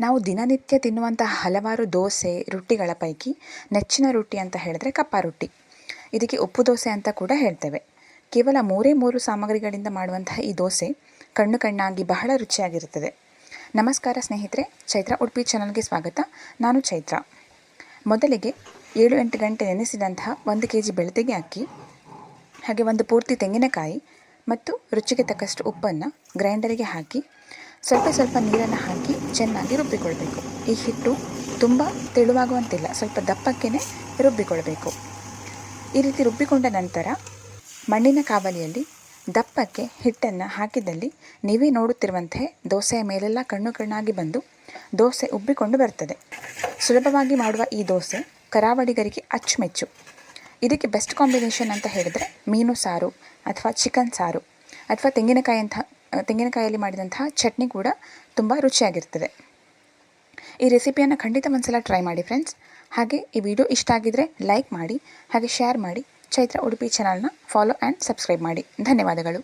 ನಾವು ದಿನನಿತ್ಯ ತಿನ್ನುವಂಥ ಹಲವಾರು ದೋಸೆ, ರೊಟ್ಟಿಗಳ ಪೈಕಿ ನೆಚ್ಚಿನ ರೊಟ್ಟಿ ಅಂತ ಹೇಳಿದ್ರೆ ಕಪ್ಪ ರೊಟ್ಟಿ. ಇದಕ್ಕೆ ಉಪ್ಪು ದೋಸೆ ಅಂತ ಕೂಡ ಹೇಳ್ತೇವೆ. ಕೇವಲ ಮೂರೇ ಮೂರು ಸಾಮಗ್ರಿಗಳಿಂದ ಮಾಡುವಂತಹ ಈ ದೋಸೆ ಕಣ್ಣು ಕಣ್ಣಾಗಿ ಬಹಳ ರುಚಿಯಾಗಿರುತ್ತದೆ. ನಮಸ್ಕಾರ ಸ್ನೇಹಿತರೆ, ಚೈತ್ರ ಉಡುಪಿ ಚಾನಲ್ಗೆ ಸ್ವಾಗತ. ನಾನು ಚೈತ್ರ. ಮೊದಲಿಗೆ ಏಳು ಎಂಟು ಗಂಟೆ ನೆನೆಸಿದಂತಹ ಒಂದು ಕೆ ಜಿ ಬೆಳತೆಗೆ ಅಕ್ಕಿ, ಹಾಗೆ ಒಂದು ಪೂರ್ತಿ ತೆಂಗಿನಕಾಯಿ ಮತ್ತು ರುಚಿಗೆ ತಕ್ಕಷ್ಟು ಉಪ್ಪನ್ನು ಗ್ರೈಂಡರಿಗೆ ಹಾಕಿ ಸ್ವಲ್ಪ ಸ್ವಲ್ಪ ನೀರನ್ನು ಹಾಕಿ ಚೆನ್ನಾಗಿ ರುಬ್ಬಿಕೊಳ್ಬೇಕು. ಈ ಹಿಟ್ಟು ತುಂಬ ತೆಳುವಾಗುವಂತಿಲ್ಲ, ಸ್ವಲ್ಪ ದಪ್ಪಕ್ಕೇ ರುಬ್ಬಿಕೊಳ್ಬೇಕು. ಈ ರೀತಿ ರುಬ್ಬಿಕೊಂಡ ನಂತರ ಮಣ್ಣಿನ ಕಾವಲಿಯಲ್ಲಿ ದಪ್ಪಕ್ಕೆ ಹಿಟ್ಟನ್ನು ಹಾಕಿದಲ್ಲಿ ನೀವೇ ನೋಡುತ್ತಿರುವಂತೆ ದೋಸೆಯ ಮೇಲೆಲ್ಲ ಕಣ್ಣು ಕಣ್ಣಾಗಿ ಬಂದು ದೋಸೆ ಉಬ್ಬಿಕೊಂಡು ಬರ್ತದೆ. ಸುಲಭವಾಗಿ ಮಾಡುವ ಈ ದೋಸೆ ಕರಾವಳಿಗರಿಗೆ ಅಚ್ಚುಮೆಚ್ಚು. ಇದಕ್ಕೆ ಬೆಸ್ಟ್ ಕಾಂಬಿನೇಷನ್ ಅಂತ ಹೇಳಿದರೆ ಮೀನು ಸಾರು ಅಥವಾ ಚಿಕನ್ ಸಾರು ಅಥವಾ ತೆಂಗಿನಕಾಯಿ ಅಂತ ತೆಂಗಿನಕಾಯಲ್ಲಿ ಮಾಡಿದಂತಹ ಚಟ್ನಿ ಕೂಡ ತುಂಬ ರುಚಿಯಾಗಿರ್ತದೆ. ಈ ರೆಸಿಪಿಯನ್ನು ಖಂಡಿತ ಒಂದ್ಸಲ ಟ್ರೈ ಮಾಡಿ ಫ್ರೆಂಡ್ಸ್ ಹಾಗೆ ಈ ವಿಡಿಯೋ ಇಷ್ಟ ಆಗಿದ್ದರೆ ಲೈಕ್ ಮಾಡಿ, ಹಾಗೆ ಶೇರ್ ಮಾಡಿ, ಚೈತ್ರ ಉಡುಪಿ ಚಾನಲ್ನ ಫಾಲೋ ಆ್ಯಂಡ್ ಸಬ್ಸ್ಕ್ರೈಬ್ ಮಾಡಿ. ಧನ್ಯವಾದಗಳು.